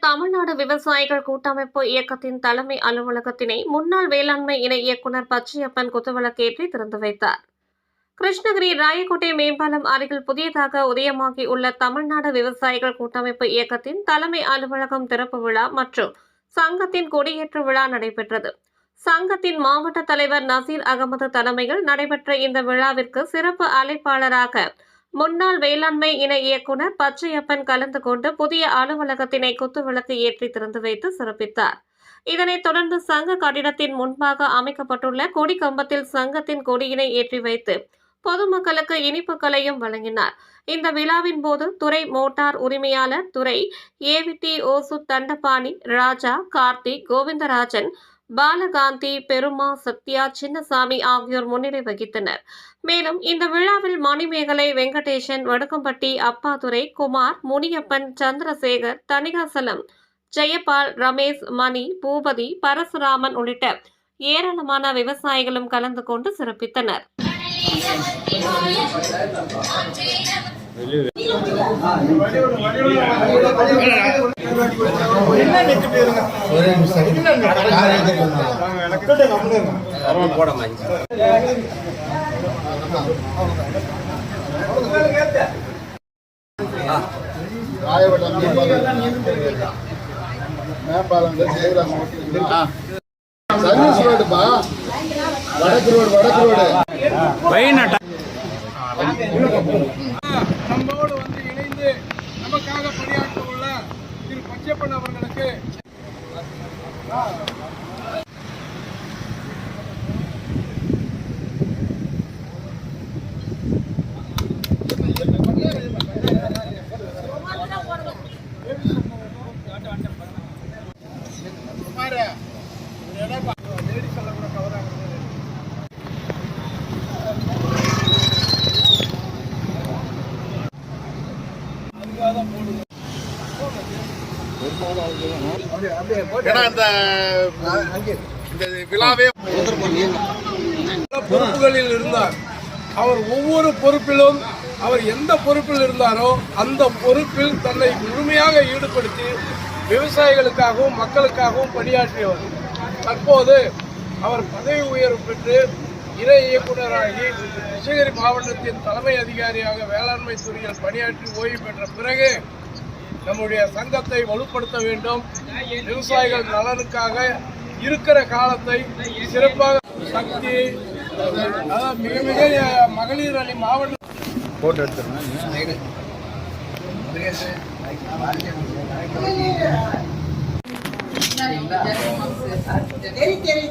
தமிழ்நாடு விவசாயிகள் கூட்டமைப்பு இயக்கத்தின் தலைமை அலுவலகத்தினை முன்னாள் வேளாண்மை இணை இயக்குநர் பச்சையப்பன் குத்துவிளக்கேற்றி திறந்து வைத்தார். கிருஷ்ணகிரி ராயக்கோட்டை மேம்பாலம் அருகில் புதியதாக உதயமாகி உள்ள தமிழ்நாடு விவசாயிகள் கூட்டமைப்பு இயக்கத்தின் தலைமை அலுவலகம் திறப்பு விழா மற்றும் சங்கத்தின் கொடியேற்று விழா நடைபெற்றது. சங்கத்தின் மாவட்ட தலைவர் நசீர் அகமது தலைமையில் நடைபெற்ற இந்த விழாவிற்கு சிறப்பு அழைப்பாளராக முன்னாள் வேளாண்மை இணை இயக்குனர் பச்சையப்பன் கலந்து கொண்டு புதிய அலுவலகத்தினை குத்துவிளக்கு ஏற்றி திறந்து வைத்து சிறப்பித்தார். இதனைத் தொடர்ந்து சங்க கட்டிடத்தின் முன்பாக அமைக்கப்பட்டுள்ள கொடி கம்பத்தில் சங்கத்தின் கொடியினை ஏற்றி வைத்து பொதுமக்களுக்கு இனிப்புகளையும் வழங்கினார். இந்த விழாவின் போது துறை மோட்டார் உரிமையாளர் துறை ஏவிடி ஓசு தண்டபாணி ராஜா கார்த்திக் கோவிந்தராஜன் பாலகாந்தி பெருமா சத்யா சின்னசாமி ஆகியோர் முன்னிலை வகித்தனர். மேலும் இந்த விழாவில் மணிமேகலை வெங்கடேசன் வடுக்கம்பட்டி அப்பாதுரை குமார் முனியப்பன் சந்திரசேகர் தணிகாசலம் ஜெயபால் ரமேஷ் மணி பூபதி பரசுராமன் உள்ளிட்ட ஏராளமான விவசாயிகளும் கலந்து கொண்டு சிறப்பித்தனர். ராயவட்டம் மேம்பாலம் ஜெயராம் சர்வீஸ் ரோடுப்பா வடக்கு ரோடு. வடக்கு ரோடு நம்மோடு வந்து இணைந்து நமக்காக பணியாற்ற உள்ள திரு பச்சைப்பன் அவர்களுக்கு ஏன்னா இந்த இந்த விழாவே பொறுப்புகளில் இருந்தார். அவர் ஒவ்வொரு பொறுப்பிலும் அவர் எந்த பொறுப்பில் இருந்தாரோ அந்த பொறுப்பில் தன்னை முழுமையாக ஈடுபடுத்தி விவசாயிகளுக்காகவும் மக்களுக்காகவும் பணியாற்றியவர். தற்போது அவர் பதவி உயர்வு பெற்று இணை இயக்குநராகி கிருஷ்ணகிரி மாவட்டத்தின் தலைமை அதிகாரியாக வேளாண்மை துறையில் பணியாற்றி ஓய்வு பெற்ற பிறகு நம்முடைய சங்கத்தை வலுப்படுத்த வேண்டும். விவசாயிகள் நலனுக்காக இருக்கிற காலத்தை சிறப்பாக சக்தி அதாவது மிக மிக மகளிர் அணி மாவட்ட போட்டோ எடுத்துருங்க. தெரி தெரி